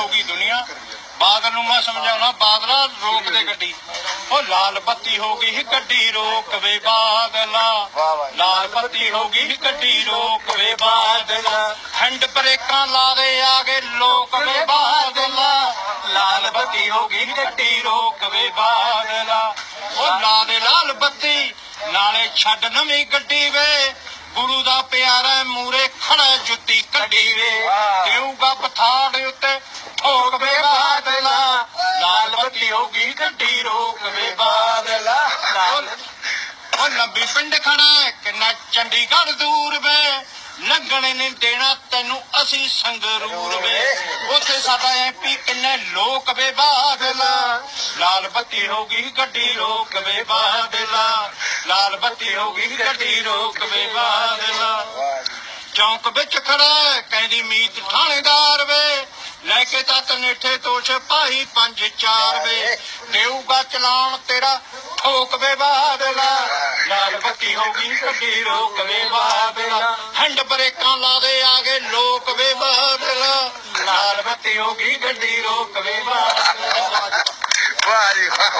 ਹੋ ਗਈ ਦੁਨੀਆ। ਬਾਦਲ ਨੂੰ ਮੈਂ ਸਮਝਾਉਣਾ ਬਾਦਲਾ ਰੋਕ ਦੇ ਗੱਡੀ। ਉਹ ਲਾਲ ਬੱਤੀ ਹੋ ਗਈ ਗੱਡੀ ਰੋਕ ਵੇ ਬਾਦਲਾ ਲਾਲ ਬੱਤੀ ਹੋ ਗਈ ਗੱਡੀ ਰੋਕ ਵੇ ਬਾਦਲਾ। ਹੈਂਡ ਬ੍ਰੇਕਾਂ ਲਾ ਦੇ ਆਗੇ ਲੋਕ ਵੇ ਬਾਦਲਾ। ਲਾਲ ਬੱਤੀ ਹੋ ਗਈ ਗੱਡੀ ਰੋਕ ਵੇ ਬਾਦਲਾ। ਉਹ ਲਾ ਦੇ ਲਾਲ ਬੱਤੀ ਨਾਲੇ ਛੱਡ ਨਵੀਂ ਗੱਡੀ ਵੇ। ਗੁਰੂ ਦਾ ਪਿਆਰਾ ਮੂਰੇ ਖੜਾ ਜੁੱਤੀ ਕੱਢੀ ਵੇ। ਲਾਲ ਬੱਤੀ ਹੋ ਗੱਡੀ ਰੋਕ ਵੇ ਬਾਦਲਾ। ਲਾਲ ਉਹ ਲੰਬੀ ਪਿੰਡ ਖੜਾ ਕਿੰਨਾ ਚੰਡੀਗੜ੍ਹ ਦੂਰ ਵੇ। ਲੱਗਣੇ ਨਹੀਂ ਦੇਣਾ ਤੈਨੂੰ ਅਸੀਂ ਸੰਗਰੂਰ ਵੇ। ਉੱਥੇ ਸਾਡਾ ਐਮਪੀ ਕਿੰਨੇ ਲੋਕ ਵੇ ਬਾਦਲਾ। ਲਾਲ ਬੱਤੀ ਹੋ ਗਈ ਗੱਡੀ ਰੋਕ ਵੇ ਬਾਦਲਾ। ਲਾਲ ਬੱਤੀ ਹੋ ਗਈ ਗੱਡੀ ਰੋਕ ਵੇ ਬਾਦਲਾ। ਚੌਂਕ ਵਿੱਚ ਖੜਾ ਕਹਿੰਦੀ ਮੀਤ ਥਾਣੇਦਾਰ ਵੇ। ਲੈ ਕੇ ਤਾਂ ਤਨੇਠੇ ਤੋਂ ਸਿਪਾਹੀ ਪੰਜ ਚਾਰ ਵੇ। ਦੇਊਗਾ ਚਲਾਨ ਤੇਰਾ ਠੋਕ ਵੇ ਬਾਦਲਾ। ਲਾਲ ਬੱਤੀ ਹੋ ਗਈ ਗੱਡੀ ਰੋਕ ਵੇ ਬਾਦਲਾ। ਹੈਂਡ ਬ੍ਰੇਕਾਂ ਲਾ ਦੇ ਆ ਗਏ ਲੋਕ ਵੇ ਬਾਦਲਾ। ਲਾਲ ਬੱਤੀ ਹੋ ਗਈ ਗੱਡੀ ਰੋਕ ਵੇ ਬਾਦਲਾ। ਵਾਹ ਜੀ ਵਾਹ